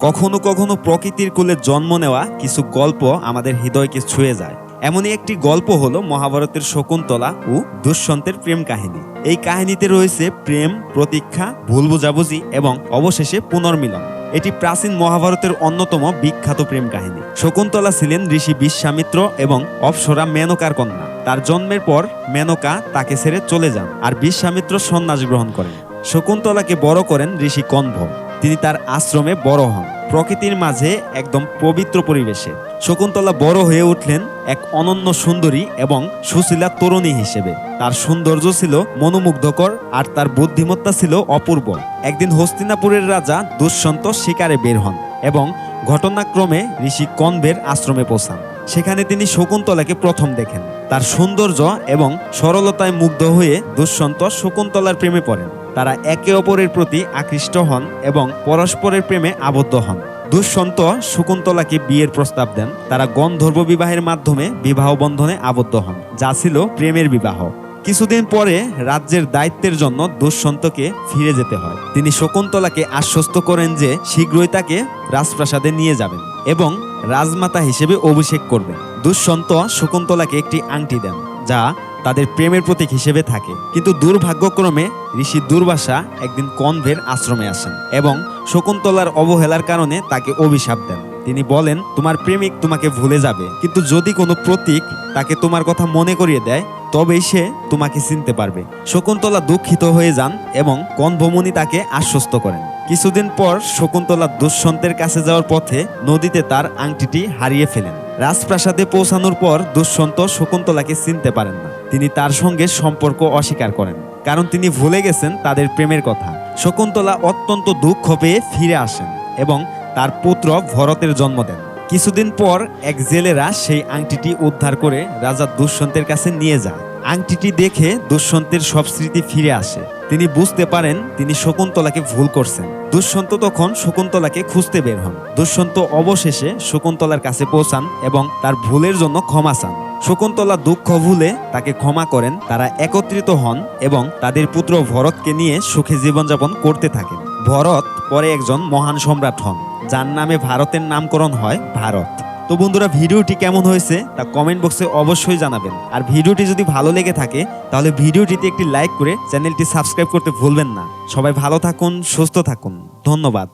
কখনো কখনো প্রকৃতির কোলে জন্ম নেওয়া কিছু গল্প আমাদের হৃদয়কে ছুঁয়ে যায়। এমনই একটি গল্প হলো মহাভারতের শকুন্তলা ও দুষ্যন্তের প্রেম কাহিনী। এই কাহিনীতে রয়েছে প্রেম, প্রতীক্ষা, ভুল বোঝাবুঝি এবং অবশেষে পুনর্মিলন। এটি প্রাচীন মহাভারতের অন্যতম বিখ্যাত প্রেম কাহিনী। শকুন্তলা ছিলেন ঋষি বিশ্বামিত্র এবং অপ্সরা মেনকার কন্যা। তার জন্মের পর মেনকা তাকে ছেড়ে চলে যান আর বিশ্বামিত্র সন্ন্যাস গ্রহণ করেন। শকুন্তলাকে বড় করেন ঋষি কণ্ভ তিনি তার আশ্রমে বড় হন। প্রকৃতির মাঝে একদম পবিত্র পরিবেশে। শকুন্তলা বড় হয়ে উঠলেন এক অনন্য সুন্দরী এবং সুশীলা তরুণী হিসেবে। তার সৌন্দর্য ছিল মনোমুগ্ধকর আর তার বুদ্ধিমত্তা ছিল অপূর্ব। একদিন হস্তিনাপুরের রাজা দুষ্যন্ত শিকারে বের হন এবং ঘটনাক্রমে ঋষি কনভের আশ্রমে পৌঁছান। সেখানে তিনি শকুন্তলাকে প্রথম দেখেন। তার সৌন্দর্য এবং সরলতায় মুগ্ধ হয়ে দুষ্যন্ত শকুন্তলার প্রেমে পড়েন। তারা একে অপরের প্রতি আকৃষ্ট হন এবং পরস্পরের প্রেমে আবদ্ধ হন। দুঃসন্ত শকুন্তলাকে বিয়ের প্রস্তাব দেন। তারা গন্ধর্ব বিবাহের মাধ্যমে বিবাহ বন্ধনে আবদ্ধ হন, যা ছিল প্রেমের বিবাহ। কিছুদিন পরে রাজ্যের দায়িত্বের জন্য দুঃসন্তকে ফিরে যেতে হয়। তিনি শকুন্তলাকে আশ্বস্ত করেন যে শীঘ্রই তাকে রাজপ্রাসাদে নিয়ে যাবেন এবং রাজমাতা হিসেবে অভিষেক করবেন। দুঃসন্ত শকুন্তলাকে একটি আংটি দেন, যা তাদের প্রেমের প্রতীক হিসেবে থাকে। কিন্তু দুর্ভাগ্যক্রমে ঋষি দুর্বাসা একদিন কনভের আশ্রমে আসেন এবং শকুন্তলার অবহেলার কারণে তাকে অভিশাপ দেন। তিনি বলেন, তোমার প্রেমিক তোমাকে ভুলে যাবে, কিন্তু যদি কোনো প্রতীক তাকে তোমার কথা মনে করিয়ে দেয়, তবেই সে তোমাকে চিনতে পারবে। শকুন্তলা দুঃখিত হয়ে যান এবং কনভমণি তাকে আশ্বস্ত করেন। কিছুদিন পর শকুন্তলা দুষ্যন্তের কাছে যাওয়ার পথে নদীতে তার আংটিটি হারিয়ে ফেলেন। রাজপ্রাসাদে পৌঁছানোর পর দুষ্যন্ত শকুন্তলাকে চিনতে পারেন না। তিনি তার সঙ্গে সম্পর্ক অস্বীকার করেন, কারণ তিনি ভুলে গেছেন তাদের প্রেমের কথা। শকুন্তলা অত্যন্ত দুঃখ পেয়ে ফিরে আসেন এবং তার পুত্র ভরতের জন্ম দেন। কিছুদিন পর এক জেলেরা সেই আংটিটি উদ্ধার করে রাজা দুষ্যন্তের কাছে নিয়ে যায়। আংটিটি দেখে দুষ্যন্তের সব স্মৃতি ফিরে আসে। তিনি বুঝতে পারেন তিনি শকুন্তলাকে ভুল করছেন। দুষ্যন্ত তখন শকুন্তলাকে খুঁজতে বের হন। দুষ্যন্ত অবশেষে শকুন্তলার কাছে পৌঁছান এবং তার ভুলের জন্য ক্ষমা চান। শকুন্তলা দুঃখ ভুলে তাকে ক্ষমা করেন, তারা একত্রিত হন এবং তাদের পুত্র ভরতকে নিয়ে সুখে জীবনযাপন করতে থাকেন। ভরত পরে একজন মহান সম্রাট হন, যার নামে ভারতের নামকরণ হয় ভারত। তো বন্ধুরা, ভিডিওটি কেমন হয়েছে তা কমেন্ট বক্সে অবশ্যই জানাবেন। আর ভিডিওটি যদি ভালো লেগে থাকে, তাহলে ভিডিওটিতে একটি লাইক করে চ্যানেলটি সাবস্ক্রাইব করতে ভুলবেন না। সবাই ভালো থাকুন, সুস্থ থাকুন। ধন্যবাদ।